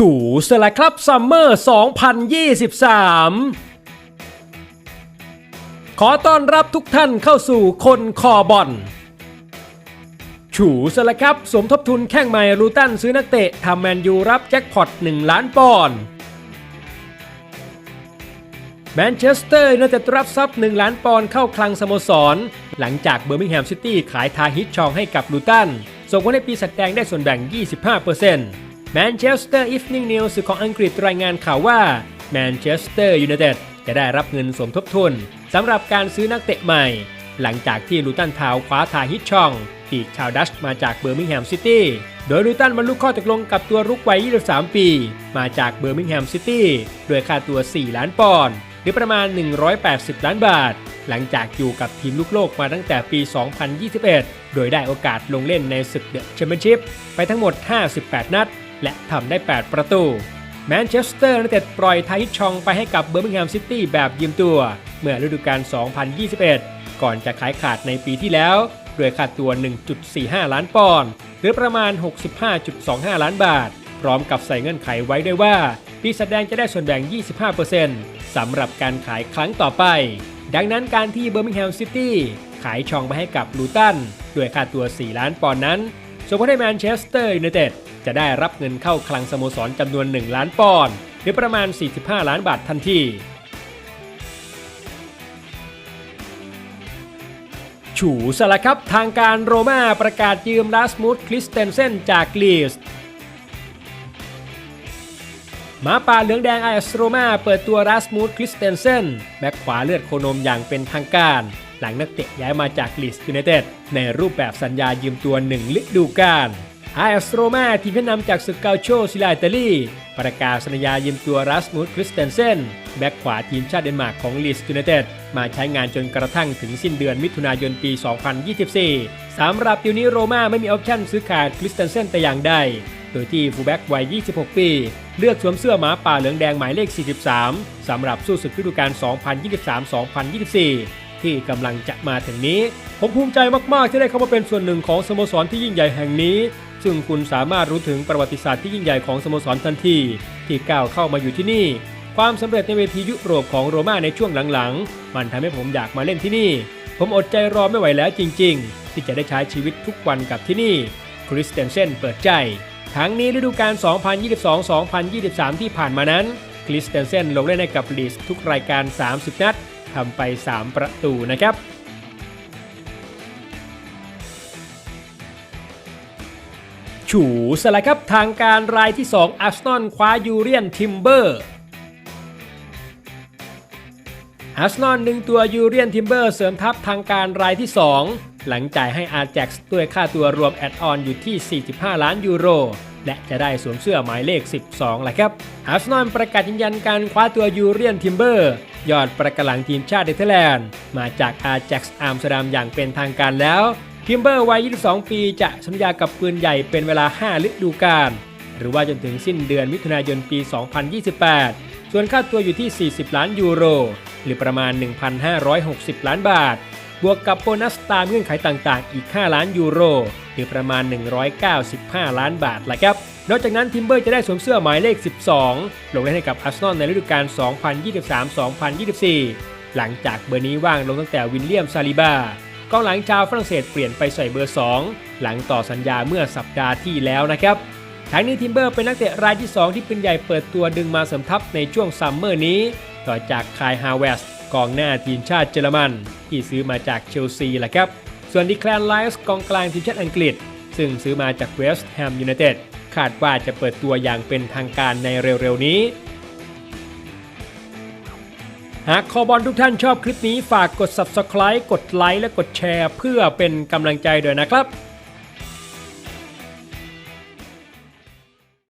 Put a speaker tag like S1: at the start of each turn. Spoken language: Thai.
S1: ฉูสละครับซัมเมอร์ 2023 ขอต้อนรับทุกท่านเข้าสู่คนคอบอลฉูสละครับ สมทบทุนแข้งใหม่รูตันซื้อนักเตะทำแมนยูรับแจ็คพอต 1 ล้านปอนด์แมนเชสเตอร์น่าจะรับทรัพย์ 1 ล้านปอนด์เข้าคลังสโมสร หลังจากเบอร์มิงแฮมซิตี้ขายทาฮิตชองให้กับลูตัน ส่งผลให้ปีสัตแดงได้ส่วนแบ่ง 25% แมนเชสเตอร์อีฟนิ่งนิวส์ของอังกฤษรายงานข่าวว่าแมนเชสเตอร์ยูไนเต็ดจะได้รับเงินสมทบทุนสำหรับการซื้อนักเตะใหม่ หลังจากที่ลูตันทาวคว้าทาฮิตชองปีกชาวดัชมาจากเบอร์มิงแฮมซิตี้ โดยลูตันบรรลุข้อตกลงกับตัวรุกวัย 23 ปี มาจากเบอร์มิงแฮมซิตี้ด้วยค่าตัว 4 ล้านปอนด์หรือประมาณ 180 ล้านบาท หลังจากอยู่กับทีมลูกโลกมาตั้งแต่ปี 2021 โดยได้โอกาสลงเล่นในศึกเดอะแชมเปี้ยนชิพไปทั้งหมด 58 นัด และทำได้ 8 ประตูแมนเชสเตอร์ยูไนเต็ดปล่อยไทฮิชองไปให้กับเบอร์มิงแฮมซิตี้แบบยืมตัว เมื่อฤดูกาล 2021 ก่อนจะขายขาดในปีที่แล้ว ด้วยค่าตัว 1.45 ล้านปอนด์หรือประมาณ 65.25 ล้านบาท พร้อมกับใส่เงื่อนไขไว้ด้วยว่าปีแสดงจะได้ส่วนแบ่ง 25%สำหรับการขายครั้งต่อไป ดังนั้นการที่เบอร์มิงแฮมซิตี้ขายชองไปให้กับลูตันด้วยค่าตัว 4 ล้านปอนด์นั้น ส่งผลให้แมนเชสเตอร์ยูไนเต็ดจะได้รับเงินเข้าคลังสโมสรจำนวน 1 ล้านปอนด์หรือประมาณ 45 ล้านบาททันทีฉูสละครับทางการโรม่าประกาศยืมลาสมูดคริสเตนเซนจากลีสหมาป่าเหลืองแดงไอสโรมาเปิดตัวรัสมูดคริสเตนเซนแบ็คขวาเลือดโคนมอย่างเป็นทางการ หลังนักเตะย้ายมาจากลีสยูไนเต็ดในรูปแบบสัญญายืมตัวหนึ่งฤดูกาลไอสโรมาทีมผู้นำจากศึกเกาโชซิลาอิตาลี ประกาศสัญญายืมตัวรัสมูดคริสเตนเซนแบ็คขวาทีมชาติเดนมาร์กของลีสยูไนเต็ดมาใช้งานจนกระทั่งถึงสิ้นเดือนมิถุนายนปี 2024 สำหรับดิวนี้โรม่าไม่มีออปชั่นซื้อขาดคริสเตนเซนแต่อย่างใด โดยที่ฟูลแบ็กวัย 26 ปี เลือกสวมเสื้อหมาป่าเหลืองแดงหมายเลข 43 สำหรับสู้ศึกฤดูกาล2023-2024 ที่กำลังจะมาถึงนี้ ผมภูมิใจมากๆที่ได้เข้ามาเป็นส่วนหนึ่งของสโมสรที่ยิ่งใหญ่แห่งนี้ ซึ่งคุณสามารถรู้ถึงประวัติศาสตร์ที่ยิ่งใหญ่ของสโมสรทันทีที่ก้าวเข้ามาอยู่ที่นี่ ความสำเร็จในเวทียุโรปของโรม่าในช่วงหลังๆ มันทำให้ผมอยากมาเล่นที่นี่ ผมอดใจรอไม่ไหวแล้วจริง ๆ ที่จะได้ใช้ชีวิตทุกวันกับที่นี่คริสเตนเซนเปิดใจทั้งนี้ฤดูกาล 2022-2023 ที่ผ่านมานั้นคริสเตนเซนลงเล่นให้กับลีสทุกรายการ 30 นัด ทำไป 3 ประตูนะครับฉูสละครับทางการรายที่ 2 อาร์เซนอลคว้ายูเรียนทิมเบอร์อาร์เซนอลดึงตัวยูเรียนทิมเบอร์เสริมทัพทางการรายที่ 2 หลังจ่ายให้อาร์แจ็กซ์ด้วยค่าตัวรวมแอดออนอยู่ที่ 45 ล้านยูโร และจะได้สวมเสื้อหมายเลข 12แหละครับอาร์เซนอลประกาศยืนยันการคว้าตัวยูเรียนทิมเบอร์ ยอดประกหลังทีมชาติเนเธอร์แลนด์ มาจากอาร์แจ็กซ์อัมสเตอร์ดัมอย่างเป็นทางการแล้วทิมเบอร์วัย 22 ปีจะสัญญากับปืนใหญ่เป็นเวลา 5 ฤดูกาลหรือว่าจนถึงสิ้นเดือนมิถุนายนปี 2028 ส่วนค่าตัวอยู่ที่ 40 ล้านยูโร หรือประมาณ 1,560 ล้านบาท บวกกับโบนัสตามเงื่อนไขต่างๆ อีก 5 ล้านยูโร หรือประมาณ 195 ล้านบาทแหละครับ นอกจากนั้นทิมเบอร์จะได้สวมเสื้อหมายเลข 12 ลงเล่นให้กับอาร์เซนอลในฤดูกาล 2023-2024 หลังจากเบอร์นี้ว่างลงตั้งแต่วินเลียมซาลิบากองหลังชาวฝรั่งเศสเปลี่ยนไปใส่เบอร์ 2 หลังต่อสัญญาเมื่อสัปดาห์ที่แล้วนะครับทั้งนี้ทิมเบอร์เป็นนักเตะรายที่ 2 ที่ปืนใหญ่เปิดตัวดึงมาเสริมทัพในช่วงซัมเมอร์นี้ ต่อจากคายฮาวเวสกองหน้าทีมชาติเยอรมัน ที่ซื้อมาจากเชลซีแหละครับ ส่วนดิแคลนไลส์กองกลางทีมชาติอังกฤษ ซึ่งซื้อมาจากเวสต์แฮมยูไนเต็ดคาดว่าจะเปิดตัวอย่างเป็นทางการในเร็วๆนี้ หากคอบอลทุกท่านชอบคลิปนี้ฝากกด subscribe กดไลค์และกดแชร์ เพื่อเป็นกำลังใจด้วยนะครับ